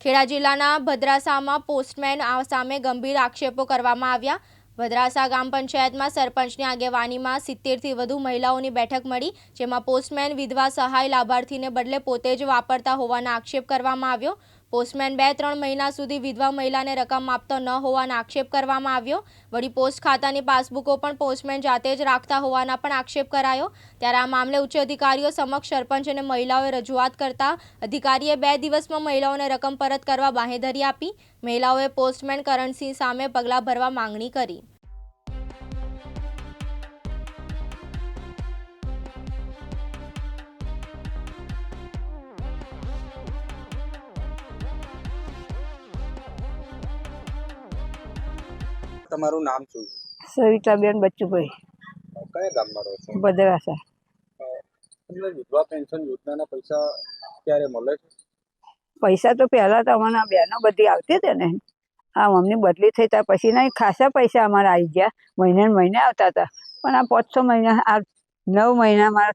ખેડા જિલ્લાના ભદ્રાસામાં પોસ્ટમેન આ સામે ગંભીર આક્ષેપો કરવામાં આવ્યા. ભદ્રાસા ગામ પંચાયતમાં સરપંચની આગેવાનીમાં સિત્તેરથી વધુ મહિલાઓની બેઠક મળી, જેમાં પોસ્ટમેન વિધવા સહાય લાભાર્થીને બદલે પોતે જ વાપરતા હોવાના આક્ષેપ કરવામાં આવ્યો. પોસ્ટમેન બે ત્રણ મહિના સુધી વિધવા મહિલાને રકમ આપતો ન હોવાના આક્ષેપ કરવામાં આવ્યો. વળી પોસ્ટ ખાતાની પાસબુકો પણ પોસ્ટમેન જાતે જ રાખતા હોવાના પણ આક્ષેપ કરાયો. ત્યારે આ મામલે ઉચ્ચ અધિકારીઓ સમક્ષ સરપંચ અને મહિલાઓએ રજૂઆત કરતા અધિકારીએ બે દિવસમાં મહિલાઓને રકમ પરત કરવા બાંહેધરી આપી. મહિલાઓએ પોસ્ટમેન કરણસિંહ સામે પગલાં ભરવા માંગણી કરી. તમારું નામ શું સવિતાબેન બચ્ચુભાઈ. કયા ગામમાં રહો છો? બદરાસા તમને વિધવા પેન્શન યોજનાના પૈસા ક્યારે મળે છે? પૈસા તો પહેલાં તો અમારા બહેનો બધી આવતી હતી ને. આ મમ્મી બદલી થઈ ત્યાં પછી નહીં ખાસા પૈસા અમારા આવી ગયા. મહિને મહિને આવતા હતા. પણ આ પાંચ છ મહિના આ નવ મહિનામાં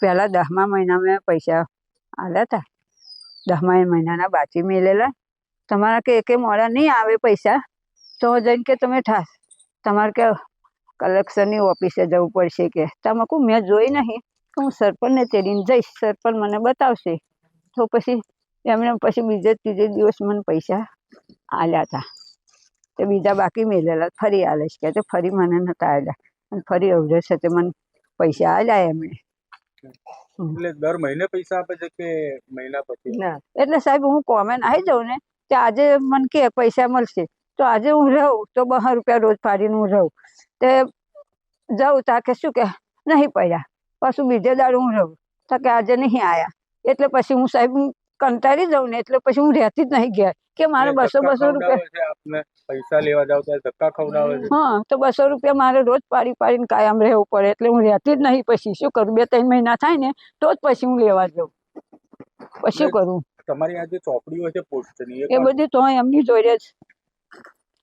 પહેલાં દસમા મહિનામાં પૈસા આવ્યા હતા દસમા મહિનાના બાકી મેલેલા. તમારા કે એકે મોડા નહીં આવે પૈસા? તો જઈને કે તમે ઠાસ. તમારે કે કલેક્શનની ઓફિસે જવું પડશે કે. તમે કહું મેં જોઈ નહીં. તો હું સરપંચને તેડીને જઈશ. સરપંચ મને બતાવશે. તો પછી એમણે પછી બીજે ત્રીજે દિવસ મને પૈસા આલ્યા હતા તે બીજા બાકી મેલેલા ફરી આલે છે. કે તે ફરી મને નતા આવ્યા અને ફરી અવડે છે તે મને પૈસા આલ્યા એમણે. એટલે દર મહિને પૈસા આપે છે કે મહિના પછી? ના. એટલે સાહેબ હું કોમેન આવી જાઉં ને. કે આજે મને કે પૈસા મળશે. તો આજે હું રહું તો બહાર રૂપિયા રોજ પાડીને હું રહું. તે જાઉં તા કે શું કે નહીં પડ્યા. પાછું બીજે દાડે હું રહું. તો કે આજે નહીં આવ્યા એટલે પછી હું સાહેબ કંટાળી જાઉં ને એટલે પછી હું રહેતી જ નહીં ગયા કે મારે બસો બસો રૂપિયા ખવડાવે છે આપને. પૈસા લેવા જાવ ત્યારે ધક્કા ખવડાવે છે. હા તો બસો રૂપિયા મારે રોજ પાડી પાડીને કાયમ રહેવું પડે. એટલે હું રહેતી જ નહીં પછી. શું કરું? બે ત્રણ મહિના થાય ને તો જ પછી હું લેવા જાઉં. પછી શું કરું? તમારી આ જે ચોપડી છે પોસ્ટની એ બધી તો એમની જોડે જ.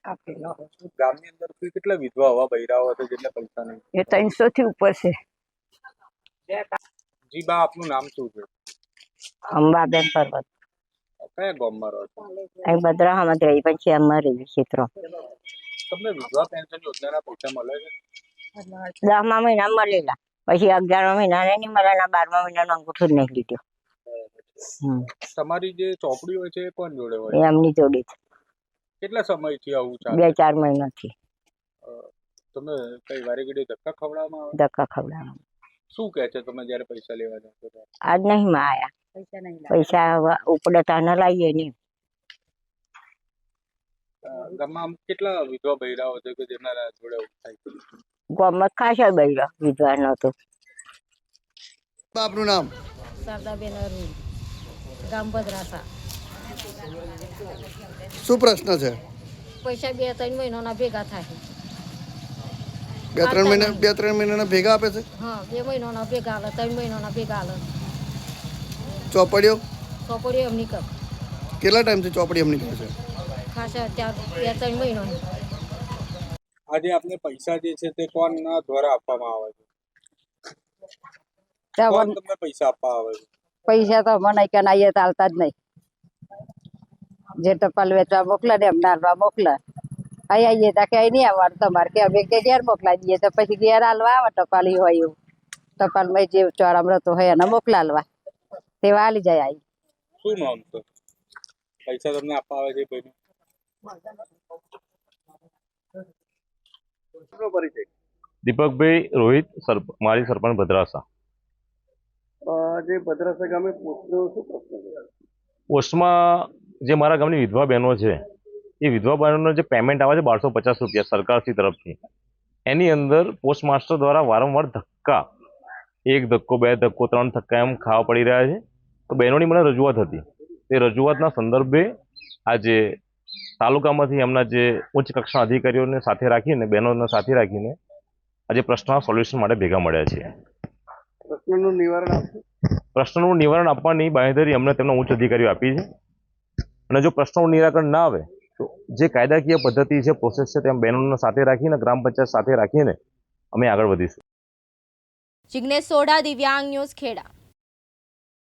ગામની અંદર કેટલા વિધવા હવા બૈરાઓ હતા જેટલા પૈસા નહીં? એ ત્રણસો થી ઉપર છે. જી બા આપનું નામ શું છે? અંબાબેન પર્વત. કયા ગામમાં રહો છો? અહીં બદરામાં જ રહી પછી અમારે રહી ચિત્રો તમને વિધવા પેન્શન યોજનાના પૈસા મળે છે? દસમા મહિના મળેલા. પછી અગિયારમા મહિના નહીં મળેલા બારમા મહિનાનો અંગૂઠો જ નહીં લીધો. તમારી જે ચોપડી હોય છે કોણ જોડે હોય? એમની જોડે જ. કેટલા સમયથી આવું ચાલે બે ચાર મહિનાથી. તમે કઈ વારે ઘડી ધક્કા ખવડાવવામાં આવે? ધક્કા ખવડાવવા શું કહે છે તમે જ્યારે પૈસા લેવા જાવ છો આજ નહીં માં આયા પૈસા નહીં પૈસા ઉપડતા ન લાવીએ ને ગામમાં આમ કેટલા વિધવા બૈરાઓ છે કે જેમના જોડે થાય છે? ગમત ખાસા બૈરો વિધવાનો તો આપનું નામ? શારદાબેન અરુણ. ગામ ભદ્રાસા. શું પ્રશ્ન છે? પૈસા બે ત્રણ મહિનાના ભેગા થાય. બે ત્રણ મહિના બે ત્રણ મહિનાના ભેગા આપે છે? હા બે મહિનાના ભેગા આલે ત્રણ મહિનાના ભેગા આલે ચોપડીઓ? ચોપડીઓ એમની કર. કેટલા ટાઈમથી ચોપડી એમની કરે છે? ખાસા ચાર બે ત્રણ મહિનો. આજે આપને પૈસા જે છે તે કોણ દ્વારા આપવામાં આવે છે? કોણ તમને પૈસા આપવા આવે છે? પૈસા તો મને કે એ ચાલતા જ નહીં. જે ટપાલ વેચવા મોકલે ને એમને નાલવા મોકલે. અહીં આવીએ તા કે અહીં નહીં આવવાનું તમારે. કે અમે કે ઘેર મોકલાવી દઈએ તો પછી ઘેર હાલવા આવે ટપાલી હોય એવું. ટપાલમાં જે ચોરામ રહેતો હોય એને મોકલાલવા તેવા હાલી જાય અહીં શું નામ છે પૈસા તમને આપવા આવે છે કોઈને? દીપકભાઈ રોહિત સરપ મારી સરપંચ ભદ્રાસા. જે ભદ્રાસા ગામે પોસ્ટનો શું પ્રશ્ન છે? પોસ્ટમાં જે મારા ગામની વિધવા બહેનો છે એ વિધવા બહેનોનો જે પેમેન્ટ આવે છે બારસો પચાસ રૂપિયા સરકારશ્રી તરફથી એની અંદર પોસ્ટ માસ્ટર દ્વારા વારંવાર ધક્કા એક ધક્કો બે ધક્કો ત્રણ ધક્કા એમ ખાવા પડી રહ્યા છે. તો બહેનોની મને રજૂઆત હતી. તે રજૂઆતના સંદર્ભે આજે તાલુકામાંથી એમના જે ઉચ્ચ કક્ષા અધિકારીઓને સાથે રાખીને બહેનોને સાથે રાખીને આજે પ્રશ્નના સોલ્યુશન માટે ભેગા મળ્યા છીએ. પ્રશ્નનું નિવારણ પ્રશ્નનું નિવારણ આપવાની બાંહેધરી અમને તેમના ઉચ્ચ અધિકારીઓ આપી છે. અને જો પ્રશ્નોનું નિરાકરણ ના આવે, તો જે કાયદાકીય પદ્ધતિ છે પ્રોસેસ છે તેમ બહેનોને સાથે રાખીને, ગ્રામ પંચાયત સાથે રાખીને અમે આગળ વધીશું. જિગ્નેશ સોઢા, દિવ્યાંગ ન્યૂઝ ખેડા.